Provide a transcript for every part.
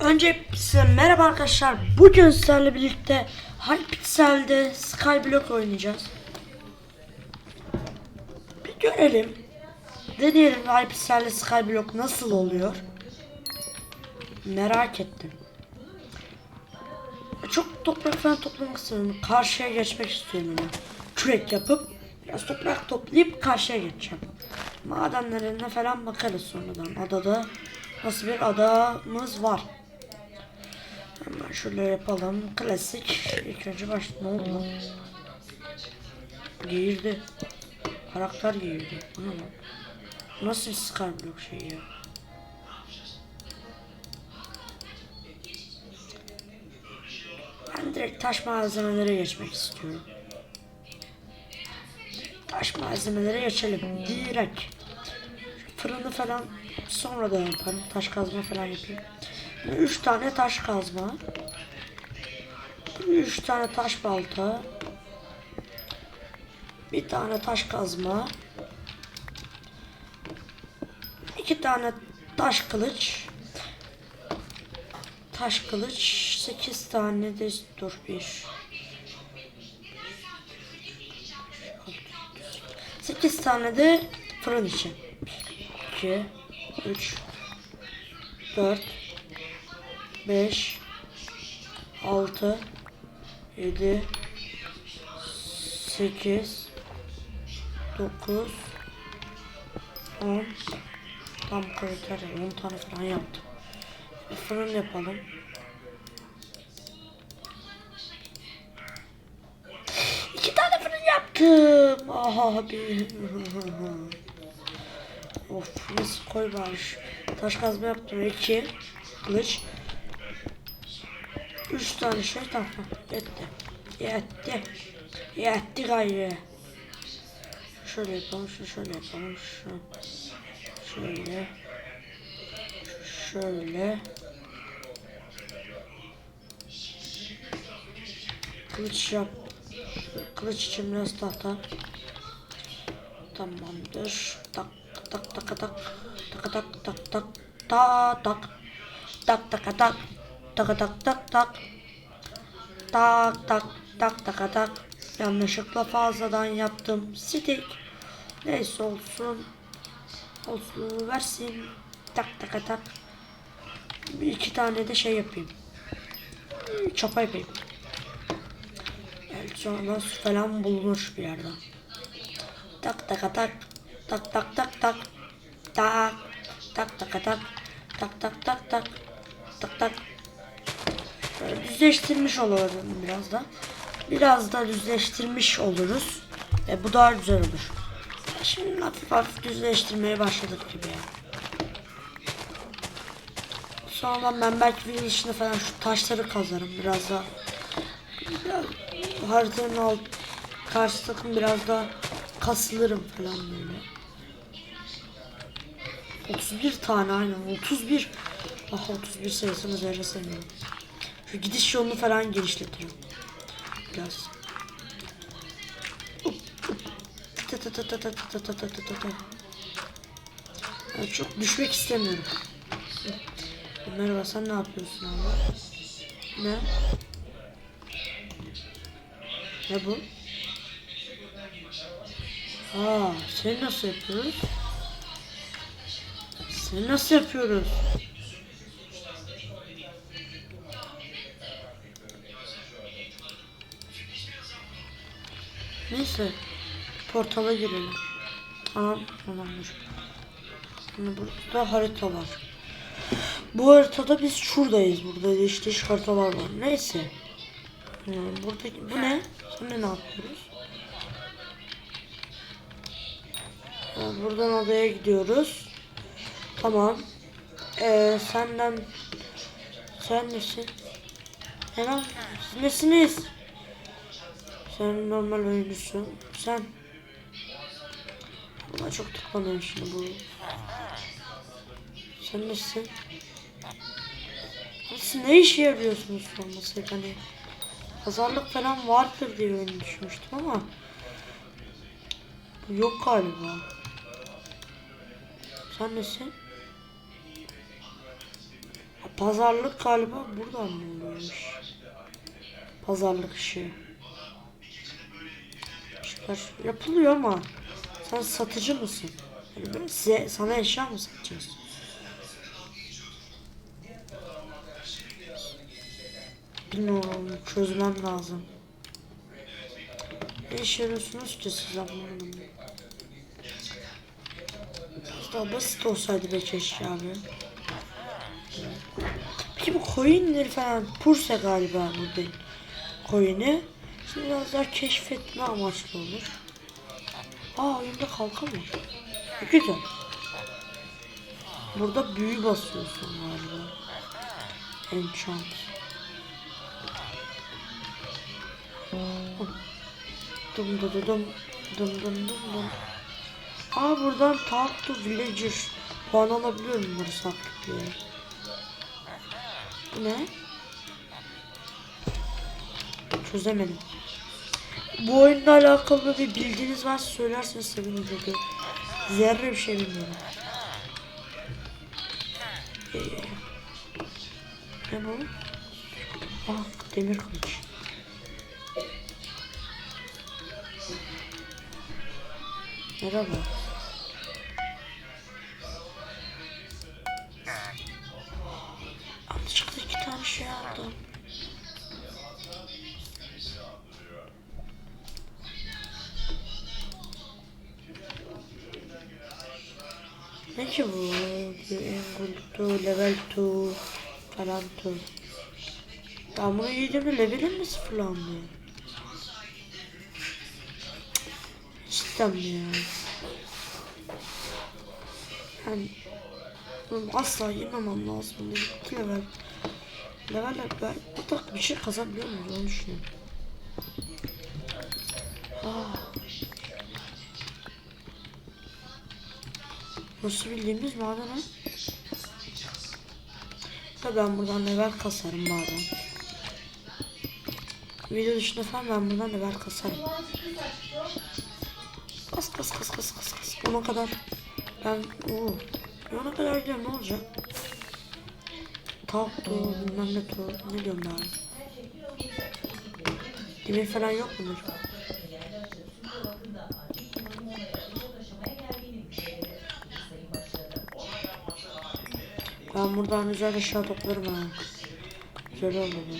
Önce size merhaba arkadaşlar. Bugün sizlerle birlikte Hypixel'de Skyblock oynayacağız. Bir görelim. Deneyelim Hypixel'de Skyblock nasıl oluyor. Merak ettim. Çok toprak falan toplamak istiyorum. Karşıya geçmek istiyorum yani. Kürek yapıp biraz toprak toplayıp karşıya geçeceğim. Madenlerine falan bakarız sonradan. Adada nasıl bir adamız var. Hemen şöyle yapalım. Klasik. İlk önce baş... Ne oldu lan? Geğirdi. Karakter geğirdi. Bu ne Nasıl bir Skyblock şey ya? Ben direkt taş malzemelere geçmek istiyorum. Taş malzemelere geçelim. Direkt. Şu Fırını falan sonra da yaparım. Taş kazma falan yapayım. 3 tane taş kazma. 3 tane taş balta. Bir tane taş kazma. iki tane taş kılıç. Taş kılıç. 8 tane de dur bir. 8 tane de fırın için. 2 3 4 5 6 7 8 9 10 Tam kriter 10 tane falan yaptım. Fırın yapalım. İki tane fırın yaptım. Abi. of nasıl koy bari. Taş kazma yaptım. iki kılıç. Üç tane şey tamam. Yetti. Yetti. Yetti gayrı. Şöyle yapalım. Şu şöyle yapalım. Şu. Şöyle. Şöyle. Kılıç yap. Kılıç için biraz tahta. Tamamdır. Tak tak tak tak tak tak tak tak tak ta tak tak tak tak taka tak tak tak. Tak tak tak taka tak. Yanlışlıkla fazladan yaptım. Stik. Neyse olsun. Olsun versin. Tak tak tak. İki tane de şey yapayım. Çapa yapayım. Evet, sonra su falan bulunur bir yerden. Tak tak tak. Tak tak tak tak. Tak. Tak tak tak. Tak tak tak tak. Tak tak. tak. Böyle düzleştirmiş olurum biraz da biraz da düzleştirmiş oluruz ve bu daha güzel olur şimdi hafif hafif düzleştirmeye başladık gibi. Sonra ben belki bir içinde falan şu taşları kazarım biraz biraz haritanın alt karşı takım biraz daha kasılırım falan böyle. 31 tane aynen 31 Ah 31 sayısını zerre sevmiyorum. Gidiş yolunu falan genişletirim. Biraz. Yani çok düşmek istemiyorum. Merhaba sen ne yapıyorsun abi? Ne? Ne bu? Aa, seni nasıl yapıyoruz? Seni nasıl yapıyoruz? Neyse. Portala girelim. Tamam, tamamdır. Şimdi burada harita var. Bu haritada biz şuradayız. Burada değiş haritalar var. Neyse. Yani buradaki bu ne? Şimdi ne yapıyoruz? Yani buradan adaya gidiyoruz. Tamam. Ee, senden sen nesin? Helal. Siz nesiniz? Sen normal oyuncusun. Sen Buna çok tıklanıyorum şimdi bu. Sen nesin? Siz ne işe yarıyorsunuz sorması hani pazarlık falan vardır diye ben düşünmüştüm ama yok galiba. Sen nesin? Pazarlık galiba buradan mı oluyormuş? Pazarlık işi. Çıkar. Yapılıyor ama sen satıcı mısın? Yani size, sana eşya mı satacağız? Bilmiyorum çözmem lazım. Ne iş yarıyorsunuz ki siz anlamadım. Biraz daha basit olsaydı be keşke abi. Peki bu coinleri falan Purse galiba burada coin'i. Şimdi biraz keşfetme amaçlı olur. Aa oyunda kalkan var. Güzel. Burada büyü basıyorsun galiba. Enchant. Dum dum dum dum dum dum dum. Aa buradan talk to villager puan alabiliyorum burası diye. Bu ne? Çözemedim. Bu oyunla alakalı bir bildiğiniz varsa söylerseniz sevinirim çünkü zerre bir şey bilmiyorum. Ee, ne bu? Ah demir kılıç. Merhaba. Bu? Engelto, level 2 falan 2. Ben bunu yediğimde levelim mi sıfırlandı? Cidden mi ya? Yani bunu asla yememem lazım. Gitti level. Level ben da bir şey kazanmıyor muyuz onu düşünüyorum. Aa. Nasıl bildiğimiz maden ha? Da ben buradan level kasarım bazen. Video dışında falan ben buradan level kasarım. Kas kas kas kas kas kas. Ona kadar ben oo. Ona kadar gidiyorum ne olacak? Tavuk da bilmem ne to ne diyorum ben. Demir falan yok mudur? Ben buradan güzel eşya toplarım ha. Güzel oldu bu.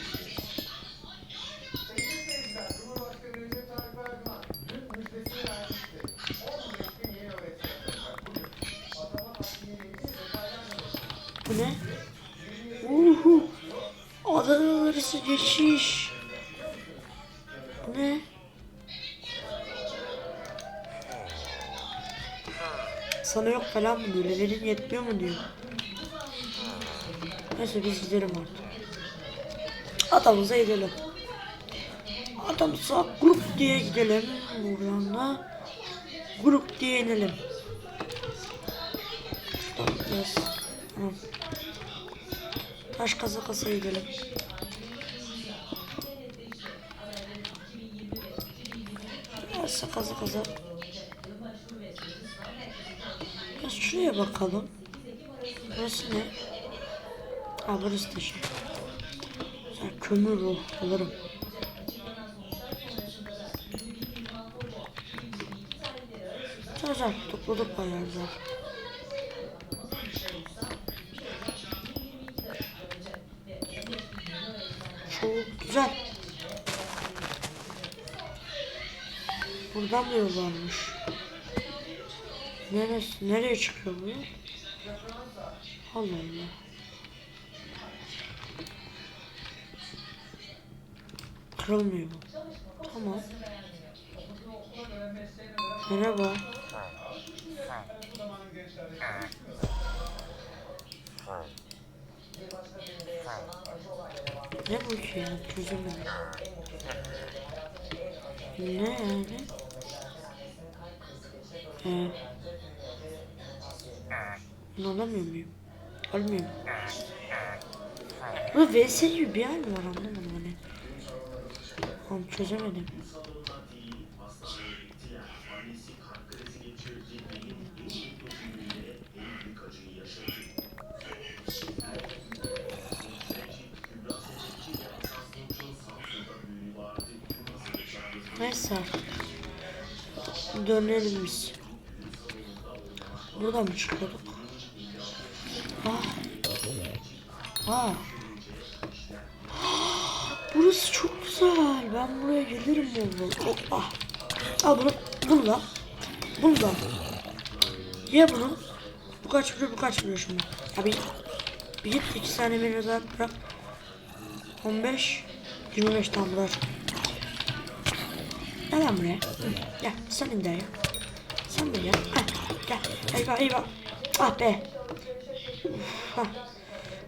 Bu ne? Uhu. Adalar arası geçiş. Bu ne? Sana yok falan mı diyor? Levelin yetmiyor mu diyor? Neyse biz gidelim artık. Adamıza gidelim. Adamıza grup diye gidelim. Buradan da grup diye inelim. Biraz. Tamam. Taş kasa kasa gidelim. Biraz kasa kasa. Biraz şuraya bakalım. Burası ne? Da şey. Güzel kömür ruh alırım. Güzel topladık bayağı güzel. Çok güzel. Buradan da yol varmış. Neresi, nereye çıkıyor bu? Allah Allah. Kırılmıyor bu. Tamam. Merhaba. Ne bu ya? Çözemedim. Ne yani? He. Bunu alamıyor muyum? Almıyorum. Bu VS gibi bir yer mi var anlamadım. Oğlum çözemedim. Neyse. Dönelim biz. Buradan mı çıkıyorduk? Ah. Ah. Burası çok güzel. Ben buraya gelirim bol. Hoppa. Al bunu. Bunu da. Bunu da. Ye bunu. Bu kaç biliyor, bu kaç biliyor şimdi. Ya bir, git iki saniye beni rahat bırak. 15 25 tam bırak. Gel lan buraya. Hı, Gel sen in ya. Sen de gel. Heh, gel. Eyvah eyvah. Ah be. Hah.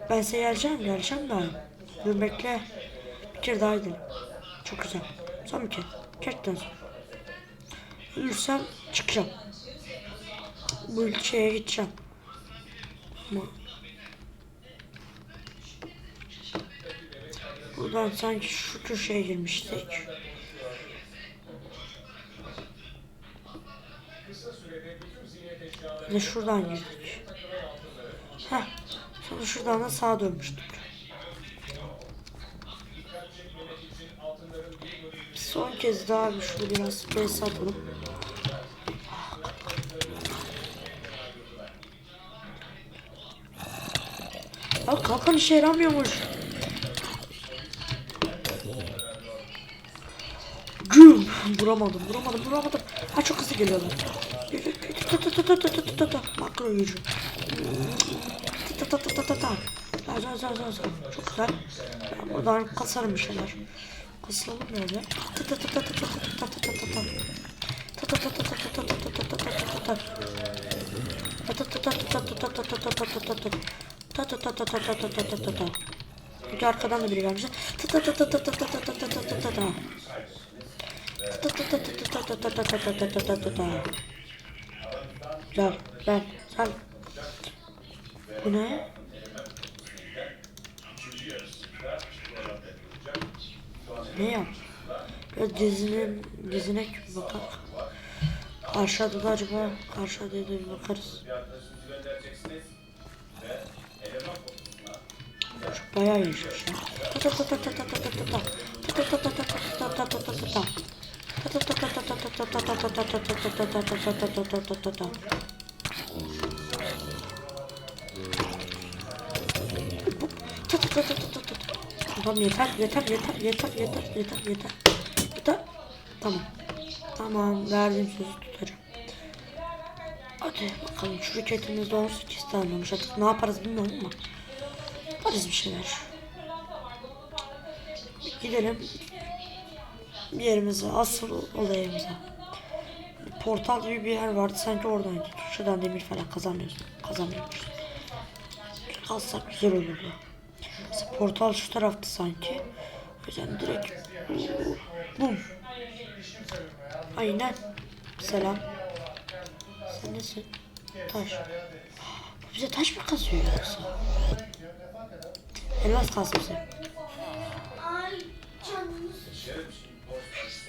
Ben size geleceğim geleceğim de. Dur bekle. Bir kere daha gidelim. Çok güzel. Son bir kere. Gerçekten son. Ölürsem çıkacağım. Bu ülkeye gideceğim. Ama Buradan sanki şu köşeye girmiştik. Ve şuradan girdik. Heh. Sonra şuradan da sağa dönmüştük. Kez daha bir şurada biraz space atalım. Ya kalkan işe yaramıyormuş. Güm. Vuramadım, vuramadım, vuramadım. Ha çok hızlı geliyorlar. Ta ta ta ta ta ta Kısalım böyle. Tat tat tat tat tat tat tat tat tat tat Peki arkadan da biri gelmiş. Güzel. Ben. Sen. Bu ne? Ta ta ta. Makro gücü. Ta ta ta ta ta ta ta. Za za za za za. Çok güzel. Ben buradan kasarım bir şeyler. Kasılalım böyle. Ta ta ta ta ta ta ta ta ta ta ta ta. Ta ta ta ta ta ta ta ta ta ta ta ta ta ta. Ta ta ta ta ta ta ta ta ta ta ta ta ta. Ta ta ta ta ta ta ta ta ta ta ta ta ta ta. Ta ta ta ta ta ta. Bir de arkadan da biri gelmiş. Ta ta ta ta ta ta ta ta ta ta ta ta ta. Gel, gel, gel. Bu ne? Ne yap? Ya dizinin, dizine bir bakalım. Aşağıda da acaba, aşağıda da bir bakarız. Çok bayağı iyiymiş ya. Ta ta ta ta ta ta ta ta ta ta. Ta ta ta ta ta ta ta ta ta ta ta. Tamam yeter yeter yeter yeter yeter yeter yeter. Yeter. Tamam. Tamam verdiğim sözü tutacağım. Hadi bakalım şu rüketimizde 18 tane olmuş artık ne yaparız bilmiyorum ama. Yaparız bir şeyler. Gidelim. Bir yerimize asıl olayımıza. Portal gibi bir yer vardı sanki oradan git. Şuradan demir falan kazanmıyoruz. Kazanmıyoruz. Kalsak güzel olurdu. Portal şu taraftı sanki. O yüzden direkt bum. Aynen. Selam. Sen nesin? Taş. Bu bize taş mı kazıyor yoksa? Elmas kalsın bize.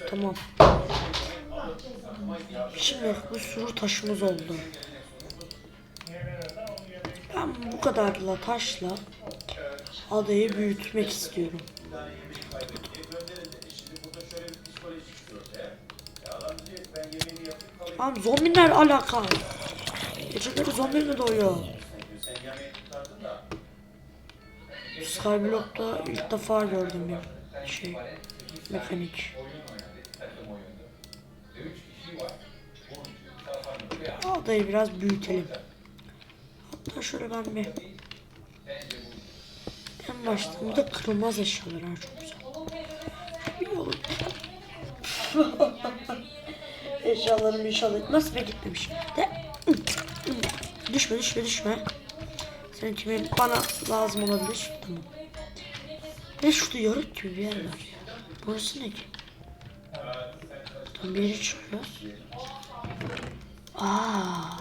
Tamam. Şimdi bir sürü taşımız oldu. Ben bu kadarla taşla adayı büyütmek istiyorum. Tamam zombiler alaka. Geceleri zombi mi doğuyor? Skyblock'ta ilk defa gördüm bir şey. Mekanik. Adayı biraz büyütelim. Hatta şöyle ben bir burada kırılmaz eşyalar ha çok güzel. Eşyalarım inşallah nasıl be gitmemiş. De düşme düşme düşme. Senin kimin bana lazım olabilir. Tamam. Ve şurada yarık gibi bir yer var. Burası ne ki? Tam bir yere çıkıyoruz. Aa,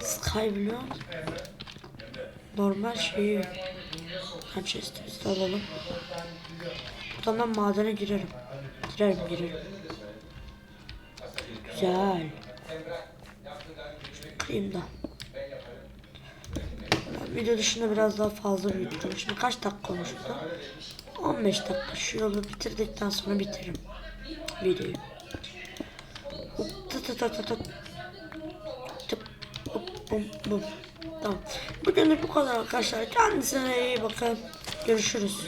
Skyblock normal şeyi kaç istemiz alalım. Buradan ben madene girerim. Girerim girerim. Güzel. Kıyım da. Video dışında biraz daha fazla büyüttüm. Şimdi kaç dakika konuştu? 15 dakika. Şu yolu bitirdikten sonra bitiririm videoyu. tı tı tı tı. Tıp, hop, bum, bum. Tamam. Bugünlük bu kadar arkadaşlar. Kendinize iyi bakın. Görüşürüz.